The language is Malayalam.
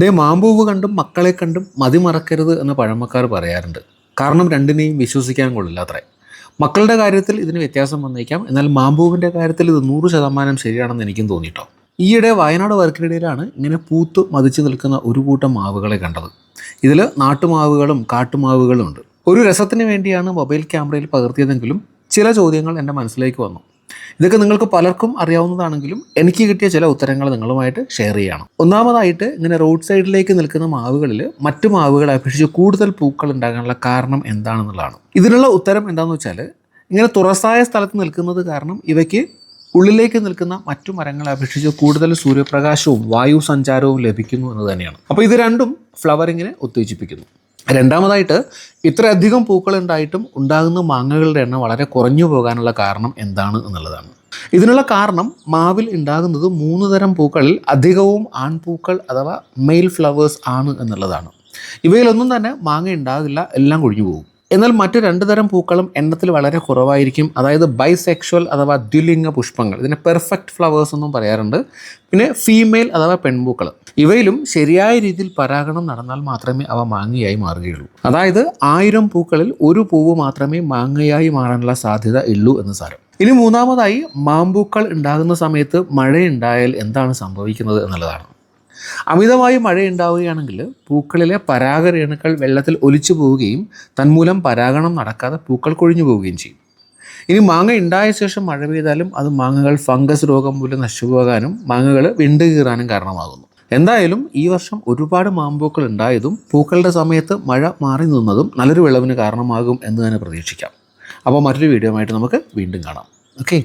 ദേ മാമ്പൂവ് കണ്ടും മക്കളെ കണ്ടും മതി മറക്കരുത് എന്ന് പഴമക്കാർ പറയാറുണ്ട്. കാരണം രണ്ടിനെയും വിശ്വസിക്കാൻ കൊള്ളില്ല അത്രേ. മക്കളുടെ കാര്യത്തിൽ ഇതിന് വ്യത്യാസം വന്നേക്കാം. എന്നാൽ മാമ്പൂവിന്റെ കാര്യത്തിൽ ഇത് നൂറ് ശതമാനം ശരിയാണെന്ന് എനിക്കും തോന്നിയിട്ടോ ഈയിടെ വയനാട് വർക്കിനിടയിലാണ് ഇങ്ങനെ പൂത്ത് മതിച്ചു നിൽക്കുന്ന ഒരു കൂട്ടം മാവുകളെ കണ്ടത്. ഇതിൽ നാട്ടുമാവുകളും കാട്ടുമാവുകളും ഉണ്ട്. ഒരു രസത്തിന് വേണ്ടിയാണ് മൊബൈൽ ക്യാമറയിൽ പകർത്തിയതെങ്കിലും ചില ചോദ്യങ്ങൾ എന്റെ മനസ്സിലേക്ക് വന്നു. ഇതൊക്കെ നിങ്ങൾക്ക് പലർക്കും അറിയാവുന്നതാണെങ്കിലും എനിക്ക് കിട്ടിയ ചില ഉത്തരങ്ങൾ നിങ്ങളുമായിട്ട് ഷെയർ ചെയ്യണം. ഒന്നാമതായിട്ട് ഇങ്ങനെ റോഡ് സൈഡിലേക്ക് നിൽക്കുന്ന മാവുകളിൽ മറ്റു മാവുകളെ അപേക്ഷിച്ച് കൂടുതൽ പൂക്കൾ ഉണ്ടാകാനുള്ള കാരണം എന്താണെന്നുള്ളതാണ്. ഇതിനുള്ള ഉത്തരം എന്താണെന്ന് വെച്ചാൽ ഇങ്ങനെ തുറസായ സ്ഥലത്ത് നിൽക്കുന്നത് കാരണം ഇവയ്ക്ക് ഉള്ളിലേക്ക് നിൽക്കുന്ന മറ്റു മരങ്ങളെ അപേക്ഷിച്ച് കൂടുതൽ സൂര്യപ്രകാശവും വായു സഞ്ചാരവും ലഭിക്കുന്നു എന്ന് തന്നെയാണ്. അപ്പോൾ ഇത് രണ്ടും ഫ്ലവറിങ്ങിനെ ഉത്തേജിപ്പിക്കുന്നു. രണ്ടാമതായിട്ട് ഇത്രയധികം പൂക്കൾ ഉണ്ടായിട്ടും ഉണ്ടാകുന്ന മാങ്ങകളുടെ എണ്ണം വളരെ കുറഞ്ഞു പോകാനുള്ള കാരണം എന്താണ് എന്നുള്ളതാണ്. ഇതിനുള്ള കാരണം മാവിൽ ഉണ്ടാകുന്നത് മൂന്ന് തരം പൂക്കളിൽ അധികവും ആൺപൂക്കൾ അഥവാ മെയിൽ ഫ്ലവേഴ്സ് ആണ് എന്നുള്ളതാണ്. ഇവയിലൊന്നും തന്നെ മാങ്ങ ഉണ്ടാകില്ല എല്ലാം കൊഴിഞ്ഞു പോകും. എന്നാൽ മറ്റു രണ്ട് തരം പൂക്കളും എണ്ണത്തിൽ വളരെ കുറവായിരിക്കും. അതായത് ബൈസെക്ഷൽ അഥവാ ദ്വിലിംഗ പുഷ്പങ്ങൾ. ഇതിനെ പെർഫെക്റ്റ് ഫ്ലവേഴ്സ് എന്നും പറയാറുണ്ട്. പിന്നെ ഫീമെയിൽ അഥവാ പെൺപൂക്കൾ. ഇവയിലും ശരിയായ രീതിയിൽ പരാഗണം നടന്നാൽ മാത്രമേ അവ മാങ്ങയായി മാറുകയുള്ളൂ. അതായത് ആയിരം പൂക്കളിൽ ഒരു പൂവ് മാത്രമേ മാങ്ങയായി മാറാനുള്ള സാധ്യത ഉള്ളൂ എന്ന് സാരം. ഇനി മൂന്നാമതായി മാമ്പൂക്കൾ ഉണ്ടാകുന്ന സമയത്ത് മഴയുണ്ടായാൽ എന്താണ് സംഭവിക്കുന്നത് എന്നുള്ളതാണ്. അമിതമായി മഴയുണ്ടാവുകയാണെങ്കിൽ പൂക്കളിലെ പരാഗരേണുക്കൾ വെള്ളത്തിൽ ഒലിച്ചു പോവുകയും തന്മൂലം പരാഗണം നടക്കാതെ പൂക്കൾ കൊഴിഞ്ഞു പോവുകയും ചെയ്യും. ഇനി മാങ്ങ ഉണ്ടായ ശേഷം മഴ പെയ്താലും അത് മാങ്ങകൾ ഫംഗസ് രോഗം മൂലം നശിച്ചുപോകാനും മാങ്ങകൾ വിണ്ടുകീറാനും കാരണമാകുന്നു. എന്തായാലും ഈ വർഷം ഒരുപാട് മാമ്പൂക്കൾ ഉണ്ടായതും പൂക്കളുടെ സമയത്ത് മഴ മാറി നിന്നതും നല്ലൊരു വിളവിന് കാരണമാകും എന്ന് തന്നെ പ്രതീക്ഷിക്കാം. അപ്പോൾ മറ്റൊരു വീഡിയോ ആയിട്ട് നമുക്ക് വീണ്ടും കാണാം. ഓക്കെ.